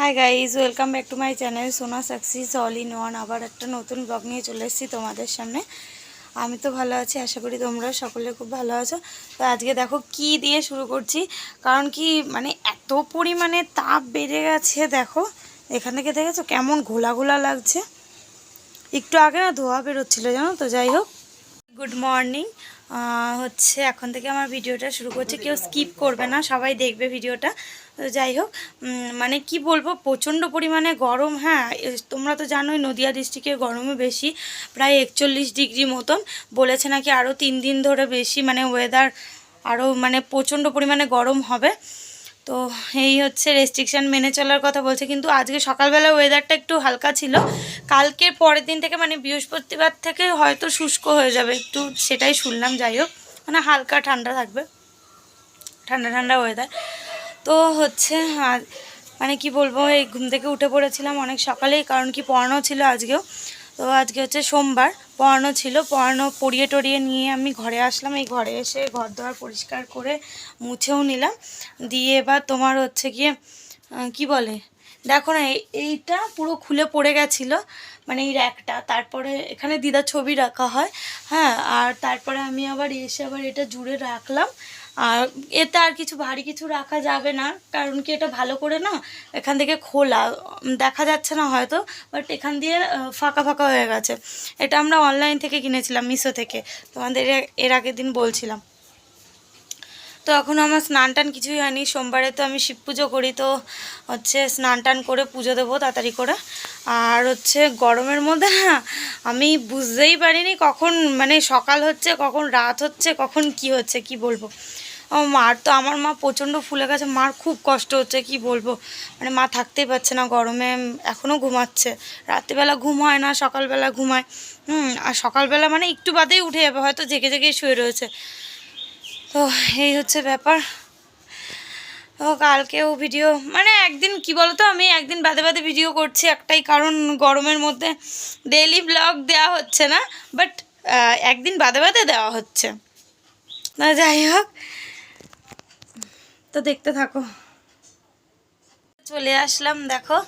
Hi guys welcome back to my channel সোনা সাকসিস all in one আবার একটা নতুন ব্লগ নিয়ে চলে এসেছি তোমাদের সামনে। আমি তো ভালো আছি, আশা করি তোমরা সকলে খুব ভালো আছো। তো আজকে দেখো কি দিয়ে শুরু করছি। কারণ কি মানে এত পরিমাণে তাপ বেড়ে গেছে, দেখো। এখান থেকে দেখেছ কেমন ঘোলা ঘোলা লাগছে। একটু আগে না ধোয়া বেরোচ্ছিলো, জানো তো? যাই হোক। গুড মর্নিং হচ্ছে এখন থেকে আমার ভিডিওটা শুরু করছি। কেউ স্কিপ করবে না, সবাই দেখবে ভিডিওটা। তো যাই হোক মানে কি বলব, প্রচণ্ড পরিমাণে গরম হ্যাঁ তোমরা তো জানোই নদিয়া ডিস্ট্রিক্টে গরমে বেশি, প্রায় একচল্লিশ ডিগ্রি মতন, বলেছে নাকি আরও তিন দিন ধরে বেশি মানে ওয়েদার আরও মানে প্রচণ্ড পরিমাণে গরম হবে। তো এই হচ্ছে রেস্ট্রিকশান মেনে চলার কথা বলছে, কিন্তু আজকে সকালবেলা ওয়েদারটা একটু হালকা ছিল, কালকের পরের দিন থেকে মানে বৃহস্পতিবার থেকে হয়তো শুষ্ক হয়ে যাবে, একটু সেটাই শুনলাম, যাই হোক মানে হালকা ঠান্ডা থাকবে, ঠান্ডা ঠান্ডা ওয়েদার তো হচ্ছে মানে কি বলব, এই ঘুম থেকে উঠে পড়েছিলাম অনেক সকালেই, কারণ কি পড়ানো ছিল আজকেও। তো আজকে হচ্ছে সোমবার, পড়ানো ছিল। পড়ানো পড়িয়ে টড়িয়ে নিয়ে আমি ঘরে আসলাম। এই ঘরে এসে ঘর দোয়ার পরিষ্কার করে মুছেও নিলাম। দিয়ে এবার তোমার হচ্ছে গিয়ে কি বলে? দেখো না, এই- এইটা পুরো খুলে পড়ে গেছিল। মানে এই র্যাকটা। তারপরে এখানে দিদার ছবি রাখা হয়। হ্যাঁ আর তারপরে আমি আবার এসে আবার এটা জুড়ে রাখলাম। আর এতে আর কিছু ভারী কিছু রাখা যাবে না, কারণ কি এটা ভালো করে না এখান থেকে খোলা, দেখা যাচ্ছে না হয়তো বাট এখান দিয়ে ফাঁকা ফাঁকা হয়ে গেছে। এটা আমরা অনলাইন থেকে কিনেছিলাম, মিশো থেকে। তোমাদের এর- আগের দিন বলছিলাম। তো এখন আমার স্নান টান কিছুই হয়নি, সোমবারে তো আমি শিব পুজো করি, তো হচ্ছে স্নান টান করে পুজো দেবো তাড়াতাড়ি করে। আর হচ্ছে গরমের মধ্যে না, আমি বুঝতেই পারিনি কখন মানে সকাল হচ্ছে, কখন রাত হচ্ছে, কখন কি হচ্ছে, কি বলব? আমার মার তো, আমার মা প্রচণ্ড ফুলে গেছে। মার খুব কষ্ট হচ্ছে, কি বলব? মানে মা থাকতেই পারছে না গরমে এখনও ঘুমাচ্ছে। রাত্রিবেলা ঘুম হয় না, সকালবেলা ঘুমায়। হুম, আর সকালবেলা মানে একটু বাদেই উঠে যাবে, হয়তো জেগে জেগেই শুয়ে রয়েছে। তো এই হচ্ছে ব্যাপার। তো কালকেও ভিডিও মানে একদিন, কি বলতো? আমি একদিন বাদে বাদে ভিডিও করছি, একটাই কারণ গরমের মধ্যে ডেইলি ব্লগ দেওয়া হচ্ছে না বাট একদিন বাদে বাদে দেওয়া হচ্ছে। না যাই হোক তো দেখতে থাকো। চলে আসলাম দেখো।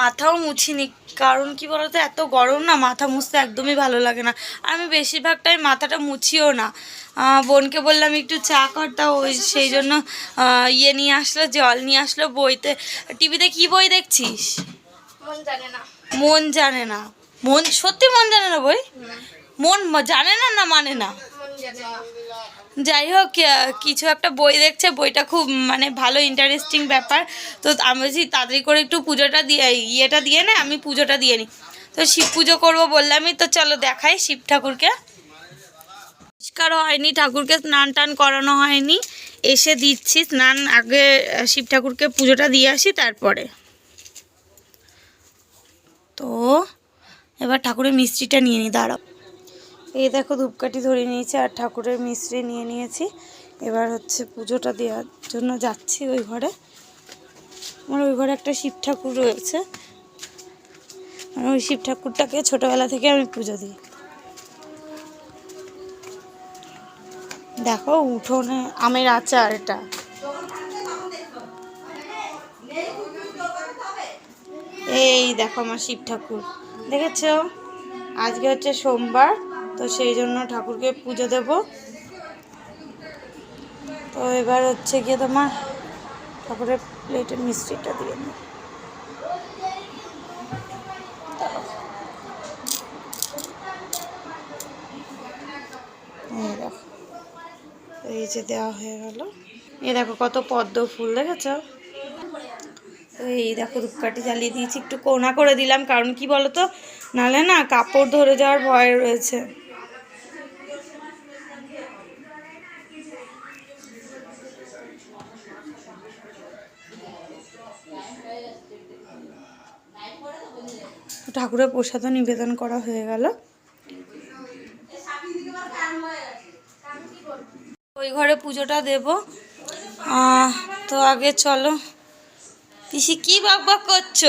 মাথাও মুছিনি কারণ কি বলতো এত গরম না মাথা মুছতে একদমই ভালো লাগে না। আর আমি বেশিরভাগ টাইম মাথাটা মুছিও না। বোনকে বললাম একটু চা কর। তা ওই সেই জন্য ইয়ে নিয়ে আসলো জল নিয়ে আসলো বইতে। টিভিতে কি বই দেখছিস? মন জানে না। মন জানে না। মন সত্যি মন জানে না বই? মন জানে না না মানে না। যাই হোক কিছু একটা বই দেখছে, বইটা খুব মানে ভালো ইন্টারেস্টিং ব্যাপার। তো আমি বলছি, তাড়াতাড়ি করে একটু পুজোটা দিয়ে, ইয়েটা দিয়ে নে, আমি পুজোটা দিয়ে নিই তো শিব পুজো করব বললামই, তো চলো দেখাই শিব ঠাকুরকে। পরিষ্কারও হয়নি, ঠাকুরকে স্নান টান করানো হয়নি। এসে দিচ্ছি, স্নান আগে শিব ঠাকুরকে পুজোটা দিয়ে আসি তারপরে। তো, এবার ঠাকুরের মিষ্টিটা নিয়ে নিই দাঁড়াও। এই দেখো ধূপকাঠি ধরে নিয়েছি আর ঠাকুরের মিশ্রি নিয়ে নিয়েছি। এবার হচ্ছে পুজোটা দেওয়ার জন্য যাচ্ছি ওই ঘরে। আমার ওই ঘরে একটা শিব ঠাকুর রয়েছে। আর ওই শিব ঠাকুরটাকে ছোটোবেলা থেকে আমি পুজো দিই। দেখো উঠোনে আমের আচার এটা। এই দেখো আমার শিব ঠাকুর। দেখেছ? আজকে হচ্ছে সোমবার। তো সেই জন্য ঠাকুরকে পুজো দেব। তো এবার হচ্ছে গিয়ে তোমার ঠাকুরের প্লেটের মিষ্টিটা দিয়ে নিই এই দেখো যে দেওয়া হয়ে গেল। এ দেখো কত পদ্ম ফুল, দেখেছ? তো এই দেখো ধূপকাঠি জ্বালিয়ে দিয়েছি, একটু কোনা করে দিলাম, কারণ কি বলতো? নালে না কাপড় ধরে যাওয়ার ভয় রয়েছে। ঠাকুরের প্রসাদও নিবেদন করা হয়ে গেল। ওই ঘরে পুজোটা দেব। তো আগে চলো। পিসি, কি বক করছ?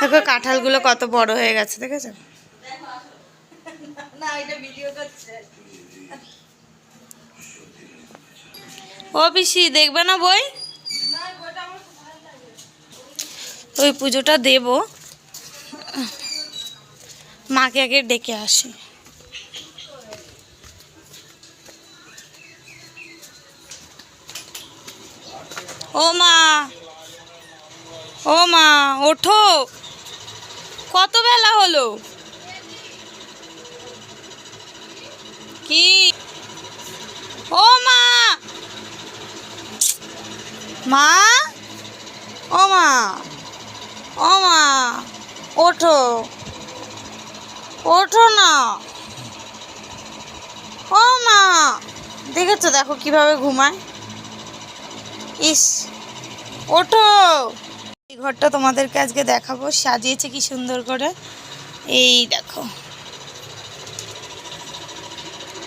দেখো, কাঁঠালগুলো কত বড় হয়ে গেছে, দেখেছ? ও পিসি, দেখবে না বই? ওই পুজোটা দেব। মাকে আগে ডেকে আসি। ও মা ও মা, ওঠো। কত বেলা হলো? কি? ও মা। মা? ও মা। ও মা, ওঠো। ওঠো না। ও মা। দেখেছ, দেখো কীভাবে ঘুমায়। ইস, ওঠো। এই ঘরটা তোমাদেরকে আজকে দেখাবো। সাজিয়েছে কি সুন্দর করে। এই দেখো।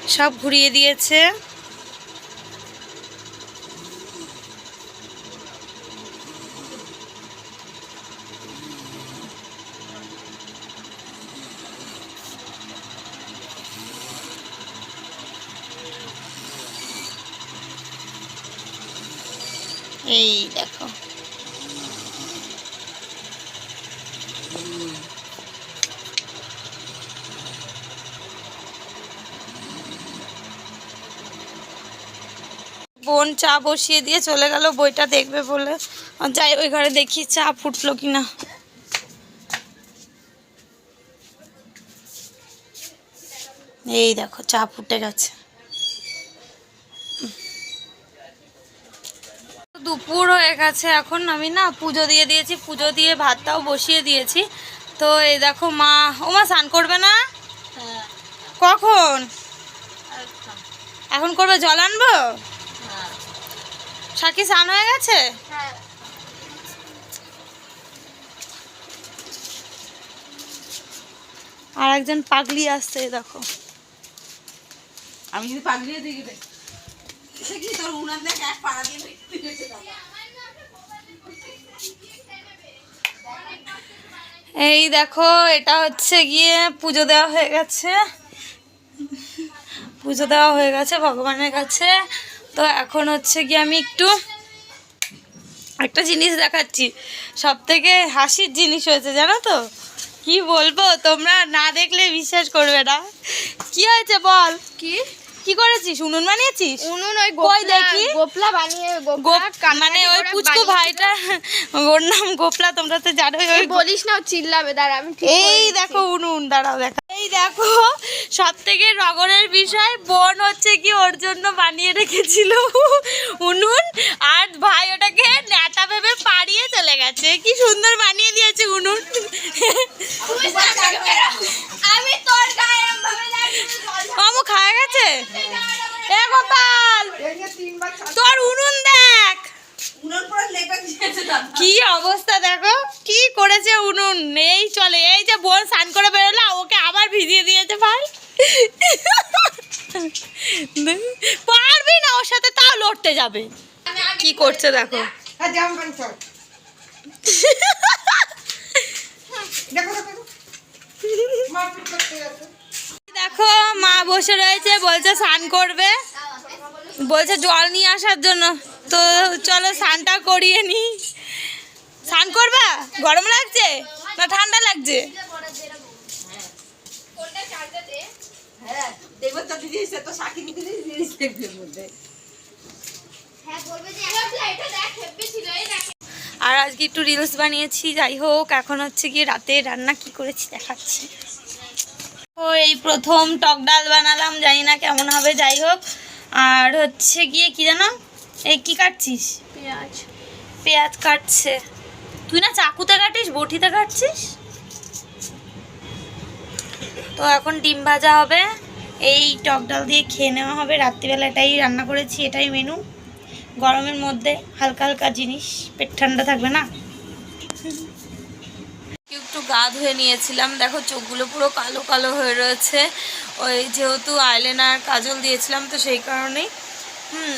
সব ঘুরিয়ে দিয়েছে। এই দেখো। বোন চা বসিয়ে দিয়ে চলে গেল, বইটা দেখবে বলে। যাই ওই ঘরে দেখি চা ফুটলো কিনা। এই দেখো, চা ফুটে গেছে। দুপুর হয়ে গেছে এখন আমি না পুজো দিয়ে দিয়েছি, পুজো দিয়ে ভাতটাও বসিয়ে দিয়েছি। তো এই দেখো মা, ও মা স্নান করবে না? কখন? এখন করবে জল আনব? সাকি স্নান হয়ে গেছে? আর একজন পাগলি আসছে দেখো। আমি যদি পাগলিয়ে রে সে কি তোর উনার দেখ এক পাড়া দিয়ে এই দেখো এটা হচ্ছে গিয়ে পুজো দেওয়া হয়ে গেছে। পুজো দেওয়া হয়ে গেছে ভগবানের কাছে। তো এখন হচ্ছে গিয়ে আমি একটু একটা জিনিস দেখাচ্ছি। সব থেকে হাসির জিনিস হয়েছে জানো তো? কি বলব তোমরা না দেখলে বিশ্বাস করবে না। কি হয়েছে বল? কি? কি করেছিস? উনুন বানিয়েছিস? উনুন ওই কই দেখি? গোপলা বানিয়ে মানে ওই পুচকু ভাইটা ওর নাম গোপলা তোমরা তো জানোই ওই বলিস না চিল্লাবে দাঁড়া আমি ঠিক এই দেখো উনুন দাঁড়াও দেখো। এই দেখো সব থেকে রগরের বিষয় বোন হচ্ছে কি ওর জন্য বানিয়ে রেখেছিল উনুন আর ভাই ওটাকে নেতা ভেবে পাড়িয়ে চলে গেছে। কি সুন্দর বানিয়ে দিয়েছে উনুন আমি তোর গায়ে এরম ভাবে লাগি, তুই জল ঢাল। মামু খাওয়া গেছে এ গোপাল তোর উনুন দেখ। উনুন পুরো লেপে দিয়েছে দাদা। কি অবস্থা দেখো কি করেছে উনুন? নেই চলে। এই যে বোন স্নান করে বেরোলো ওকে আবার ভিজিয়ে দিয়েছে ভাই। পারবি না ওর সাথে তাও লড়তে যাবে। কি করছে দেখো। দেখো মা বসে রয়েছে, বলছে স্নান করবে। বলছে জল নিয়ে আসার জন্য। তো চলো স্নানটা করিয়ে নি। স্নান করবা? গরম লাগছে? না ঠান্ডা লাগছে? দেখ দেখ আর আজকে একটু রিলস বানিয়েছি, যাই হোক, এখন হচ্ছে গিয়ে রাতে রান্না কি করেছি দেখাচ্ছি। ও এই প্রথম টক ডাল বানালাম জানি না কেমন হবে যাই হোক আর হচ্ছে গিয়ে কি জানো? এই কি কাটছিস? পেঁয়াজ। পেঁয়াজ কাটছে। তুই না চাকুতে কাটিস বটিতে কাটছিস? তো এখন ডিম ভাজা হবে। এই টক ডাল দিয়ে খেয়ে নেওয়া হবে। রাত্রিবেলা এটাই রান্না করেছি এটাই মেনু গরমের মধ্যে হালকা হালকা জিনিস পেট ঠান্ডা থাকবে না? গা ধুয়ে নিয়েছিলাম। দেখো, চোখগুলো পুরো কালো কালো হয়ে রয়েছে। ওই যেহেতু আইলেনার কাজল দিয়েছিলাম, তো সেই কারণেই, হুম,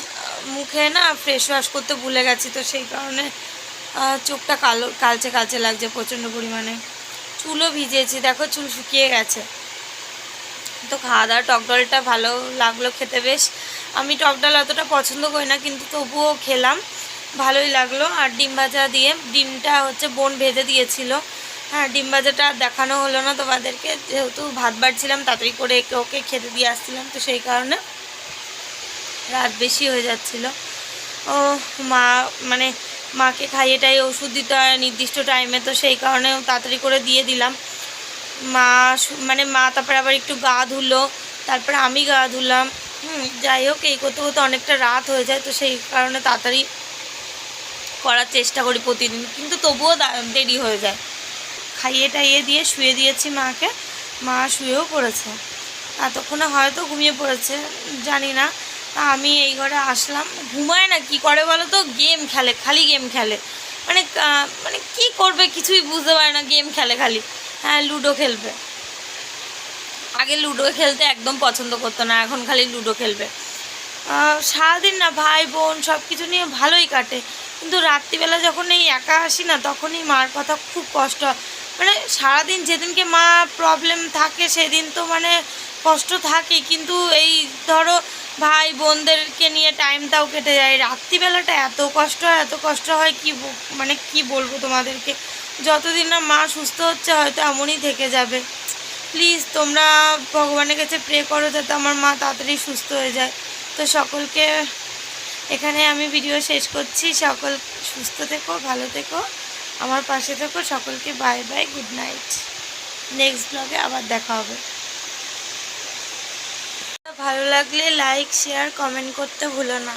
মুখে না ফ্রেশ ওয়াশ করতে ভুলে গেছি, তো সেই কারণে চোখটা কালো, কালচে কালচে লাগছে প্রচণ্ড পরিমাণে। চুলও ভিজেছি দেখো, চুল শুকিয়ে গেছে। তো খাওয়া দাওয়া, টক ডালটা ভালো লাগল খেতে বেশ। আমি টক ডাল অতটা পছন্দ করি না, কিন্তু তবুও খেলাম। ভালোই লাগল। আর ডিম ভাজা দিয়ে, ডিমটা হচ্ছে বোন ভেজে দিয়েছিল। হ্যাঁ ডিম ভাজাটা আর দেখানো হলো না তোমাদেরকে। যেহেতু ভাত বাড়ছিলাম, তাড়াতাড়ি করে একে ওকে খেতে দিয়ে আসছিলাম, তো সেই কারণে রাত বেশি হয়ে যাচ্ছিল। ও, মা মানে মাকে খাইয়ে টাই ওষুধ দিতে হয় নির্দিষ্ট টাইমে তো সেই কারণে তাড়াতাড়ি করে দিয়ে দিলাম। মা মানে মা তারপরে আবার একটু গা ধুলো, তারপরে আমি গা ধুলাম। হুম, যাই হোক, এই করতে করতে অনেকটা রাত হয়ে যায়, তো সেই কারণে তাড়াতাড়ি করার চেষ্টা করি প্রতিদিন। কিন্তু তবুও দেরি হয়ে যায়। খাইয়ে টাইয়ে দিয়ে শুয়ে দিয়েছি মাকে। মা শুয়েও পড়েছে। এতক্ষণে হয়তো ঘুমিয়ে পড়েছে, জানি না। তা আমি এই ঘরে আসলাম। ঘুমায় না, কি করে বলো তো? গেম খেলে, খালি গেম খেলে। মানে মানে কি করবে? কিছুই বুঝতে পারে না, গেম খেলে খালি। হ্যাঁ লুডো খেলবে। আগে লুডো খেলতে একদম পছন্দ করতো না, এখন খালি লুডো খেলবে। সারাদিন না, ভাই, বোন সব কিছু নিয়ে ভালোই কাটে। কিন্তু রাত্রিবেলা যখন এই একা আসি না, তখনই মার কথা খুব কষ্ট। মানে সারাদিন যেদিনকে মা প্রবলেম থাকে সেদিন তো মানে কষ্ট থাকে, কিন্তু এই ধরো ভাই বোনদেরকে নিয়ে টাইমটাও কেটে যায়। রাত্রিবেলাটা এত কষ্ট হয় এত কষ্ট হয় কি মানে কি বলব তোমাদেরকে? যতদিন না মা সুস্থ হচ্ছে হয়তো এমনই থেকে যাবে। প্লিজ তোমরা ভগবানের কাছে প্রে করো যাতে আমার মা তাড়াতাড়ি সুস্থ হয়ে যায়। তো সকলকে এখানে আমি ভিডিও শেষ করছি। সকল সুস্থ থেকো, ভালো থেকো। আমার পাশে থেকো, সকলকে bye bye good night next ব্লগে আবার দেখা হবে। ভালো লাগলে লাইক শেয়ার কমেন্ট করতে ভুলো না।